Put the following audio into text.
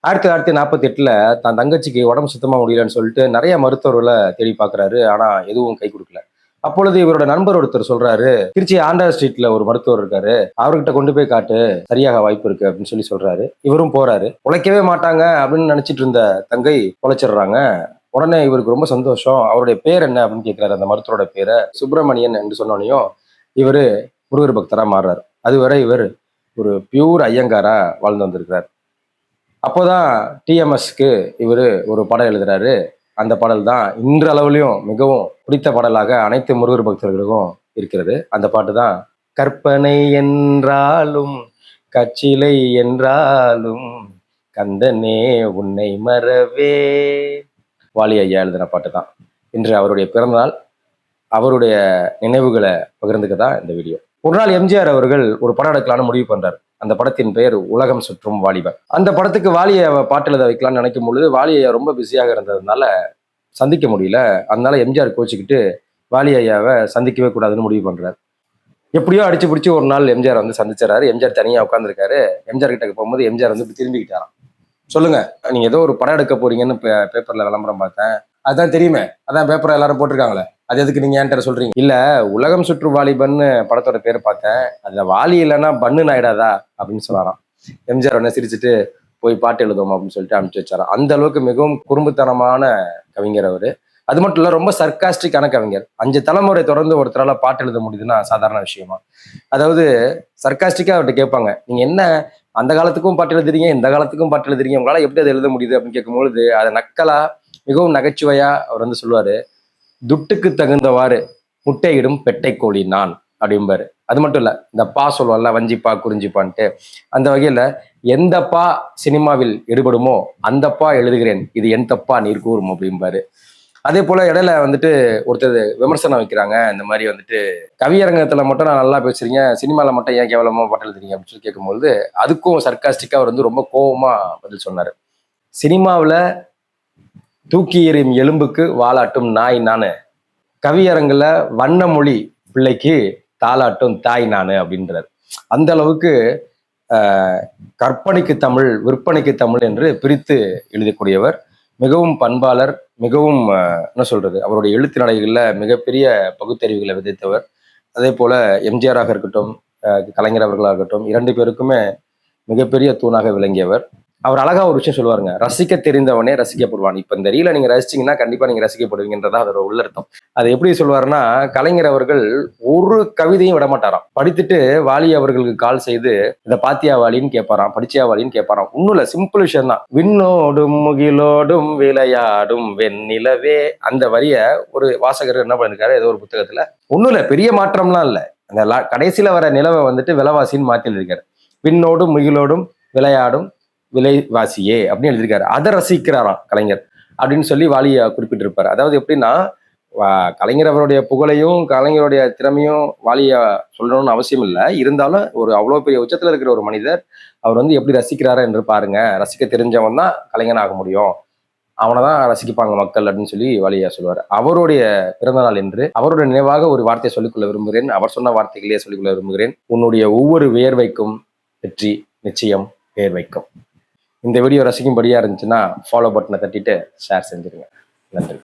ஆயிரத்தி தொள்ளாயிரத்தி நாற்பத்தி எட்டில் தன் தங்கச்சிக்கு உடம்பு சுத்தமாக முடியலன்னு சொல்லிட்டு நிறைய மருத்துவர்களை தேடி பார்க்குறாரு. ஆனால் எதுவும் கை கொடுக்கல. அப்பொழுது இவரோட நண்பர் ஒருத்தர் சொல்றாரு திருச்சி ஆண்டா ஸ்ட்ரீட்ல ஒரு மருத்துவர் இருக்காரு. அவர்கிட்ட கொண்டு போய் காட்டு. சரியாக வாய்ப்பு இருக்கு. அப்படின்னு சொல்லி சொல்றாரு. இவரும் போறாரு. உழைக்கவே மாட்டாங்க அப்படின்னு நினைச்சிட்டு இருந்த தங்கை உழைச்சிடுறாங்க உடனே இவருக்கு ரொம்ப சந்தோஷம். அவருடைய பேர் என்ன அப்படின்னு கேட்கிறாரு. அந்த மருத்துவரோட பேரை சுப்பிரமணியன் என்று சொன்னோனையும் இவரு முருகர் பக்தராக மாறுறாரு. அதுவரை இவர் ஒரு பியூர் ஐயங்காரா வாழ்ந்து வந்திருக்கிறார். அப்போதான் டிஎம்எஸ்க்கு இவர் ஒரு படம் எழுதுறாரு. அந்த பாடல் தான் இன்றளவுலையும் மிகவும் பிடித்த பாடலாக அனைத்து முருகர் பக்தர்களுக்கும் இருக்கிறது. அந்த பாட்டு தான் கற்பனை என்றாலும் கச்சிலை என்றாலும் கந்தனே உன்னை மறவே வாலி ஐயா எழுதின பாட்டு தான். இன்று அவருடைய பிறந்தநாள் அவருடைய நினைவுகளை பகிர்ந்துக்க தான் இந்த வீடியோ. ஒரு நாள் எம்ஜிஆர் அவர்கள் ஒரு படம் எடுக்கலாம்னு முடிவு பண்றார். அந்த படத்தின் பெயர் உலகம் சுற்றும் வாலிபர். அந்த படத்துக்கு வாலியை பாட்டு எழுத வைக்கலாம்னு நினைக்கும் பொழுது வாலி ஐயா ரொம்ப பிஸியாக இருந்ததுனால சந்திக்க முடியல. அதனால எம்ஜிஆர் கோச்சிக்கிட்டு வாலி ஐயாவை சந்திக்கவே கூடாதுன்னு முடிவு பண்ணுறாரு எப்படியோ அடிச்சு பிடிச்சி ஒரு நாள் எம்ஜிஆர் வந்து சந்திச்சிடறாரு. எம்ஜிஆர் தனியாக உட்காந்துருக்காரு எம்ஜிஆர் கிட்ட போகும்போது எம்ஜிஆர் வந்து இப்படி திரும்பிக்கிட்டாராம். சொல்லுங்க நீங்க ஏதோ ஒரு படம் எடுக்க போறீங்கன்னு பே- பேப்பர்ல விளம்பரம் பார்த்தேன். அதான் தெரியுமே. அதான் பேப்பர் எல்லாரும் போட்டிருக்காங்களே. அது எதுக்கு நீங்க என்கிட்ட சொல்றீங்க? இல்ல உலகம் சுற்று வாலிபன்னு படத்தோட பேர் பார்த்தேன். அதுல வாலி இல்லைன்னா பண்ணு நாயிடாதா? அப்படின்னு சொன்னாராம். எம்ஜிஆர் உடனே சிரிச்சுட்டு போய் பாட்டு எழுதுவோம் அப்படின்னு சொல்லிட்டு அனுப்பிச்சு வச்சாராம். அந்த அளவுக்கு மிகவும் குறும்புத்தனமான கவிஞர் அவரு. அது மட்டும் இல்ல ரொம்ப சர்க்காஸ்டிக்கான கவிஞர். அஞ்சு தலைமுறை தொடர்ந்து ஒருத்தரால பாட்டு எழுத முடியுதுன்னா சாதாரண விஷயமா. அதாவது சர்க்காஸ்டிக்கா அவர்கிட்ட கேட்பாங்க. நீங்க என்ன அந்த காலத்துக்கும் பாட்டு எழுதுறீங்க? இந்த காலத்துக்கும் பாட்டு எழுதுறீங்க? உங்களால எப்படி அதை எழுத முடியுது? அப்படின்னு கேட்கும்பொழுது அதை நக்கலா மிகவும் நகைச்சுவையா அவர் வந்து சொல்லுவாரு. துட்டுக்கு தகுந்தவாறு முட்டையிடும் பெட்டைக்கோழி நான் அப்படிம்பாரு. அது மட்டும் இல்லை இந்த பா சொல்லுவாள்ல வஞ்சிப்பா குறிஞ்சிப்பான்ட்டு அந்த வகையில் எந்த பா சினிமாவில் எடுபடுமோ அந்த பா எழுதுகிறேன் இது என் தப்பா நீர் கூறும் அப்படிம்பாரு. அதே போல இடையில வந்துட்டு ஒருத்தர் விமர்சனம் வைக்கிறாங்க இந்த மாதிரி வந்துட்டு கவியரங்கத்துல மட்டும் நான் நல்லா பேசுறீங்க சினிமாவில் மட்டும் ஏன் கேவலமா பாட்டு எழுதுறீங்க அப்படின்னு சொல்லி கேட்கும்போது அதுக்கும் சர்க்காஸ்டிக்காக அவர் வந்து ரொம்ப கோவமா பதில் சொன்னார். சினிமாவில் தூக்கி எறியும் எலும்புக்கு வாலாட்டும் நாய் நானு. கவியரங்குல வண்ணமொழி பிள்ளைக்கு தாளாட்டும் தாய் நானு அப்படின்றார். அந்த அளவுக்கு கற்பனைக்கு தமிழ் விற்பனைக்கு தமிழ் என்று பிரித்து எழுதக்கூடியவர். மிகவும் பண்பாளர் மிகவும் என்ன சொல்றது அவருடைய எழுத்து நடைகளில் மிகப்பெரிய பகுத்தறிவுகளை விதைத்தவர். அதே போல எம்ஜிஆராக இருக்கட்டும் கலைஞர் அவர்களாக இருக்கட்டும் இரண்டு பேருக்குமே மிகப்பெரிய தூணாக விளங்கியவர். அவர் அழகா ஒரு விஷயம் சொல்லுவாருங்க ரசிக்க தெரிந்தவனே ரசிக்கப்படுவான். இப்ப இந்த ரீல நீங்க ரசிச்சீங்கன்னா கண்டிப்பா நீங்க ரசிக்கப்படுவீங்கன்றதா அதோட உள்ளர்த்தம் அது எப்படி சொல்லுவாருன்னா கலைஞர் அவர்கள் ஒரு கவிதையும் விட மாட்டாராம். படித்துட்டு வாலி அவர்களுக்கு கால் செய்து இதை பாத்தியா வாலின்னு கேட்பாராம் படிச்சியா வாலின்னு கேட்பாராம் ஒன்றும் இல்ல சிம்பிள் விஷயம் தான். விண்ணோடும் முகிலோடும் விளையாடும் வெண்ணிலவே. அந்த வரிய ஒரு வாசகர் என்ன பண்ணிருக்காரு ஏதோ ஒரு புத்தகத்துல. ஒன்றும் இல்ல பெரிய மாற்றம்லாம் இல்ல. அந்த லா- கடைசியில வர நிலவை வந்துட்டு விலவாசின்னு மாத்தி விண்ணோடும் முகிலோடும் விளையாடும் விலைவாசியே அப்படின்னு எழுதியிருக்காரு. அதை ரசிக்கிறாராம் கலைஞர் அப்படின்னு சொல்லி வாலியை குறிப்பிட்டிருப்பார். அதாவது எப்படின்னா வா- கலைஞர் அவருடைய புகழையும் கலைஞருடைய திறமையும் வாலியா சொல்லணும்னு அவசியம் இல்லை. இருந்தாலும் ஒரு அவ்வளோ பெரிய உச்சத்தில் இருக்கிற ஒரு மனிதர் அவர் வந்து எப்படி ரசிக்கிறாரா என்று பாருங்க. ரசிக்க தெரிஞ்சவன் தான் கலைஞன் ஆக முடியும். அவனை தான் ரசிக்கப்பாங்க மக்கள் அப்படின்னு சொல்லி வழியா சொல்லுவார். அவருடைய பிறந்தநாள் என்று அவருடைய நினைவாக ஒரு வார்த்தையை சொல்லிக்கொள்ள விரும்புகிறேன். அவர் சொன்ன வார்த்தைகளையே சொல்லிக்கொள்ள விரும்புகிறேன். உன்னுடைய ஒவ்வொரு வியர்வைக்கும் வெற்றி நிச்சயம் பேர் வைக்கும். இந்த வீடியோ ரசிக்கும்படியாக இருந்துச்சுன்னா ஃபாலோ பட்டனை தட்டிட்டு ஷேர் செஞ்சுருங்க. நன்றி.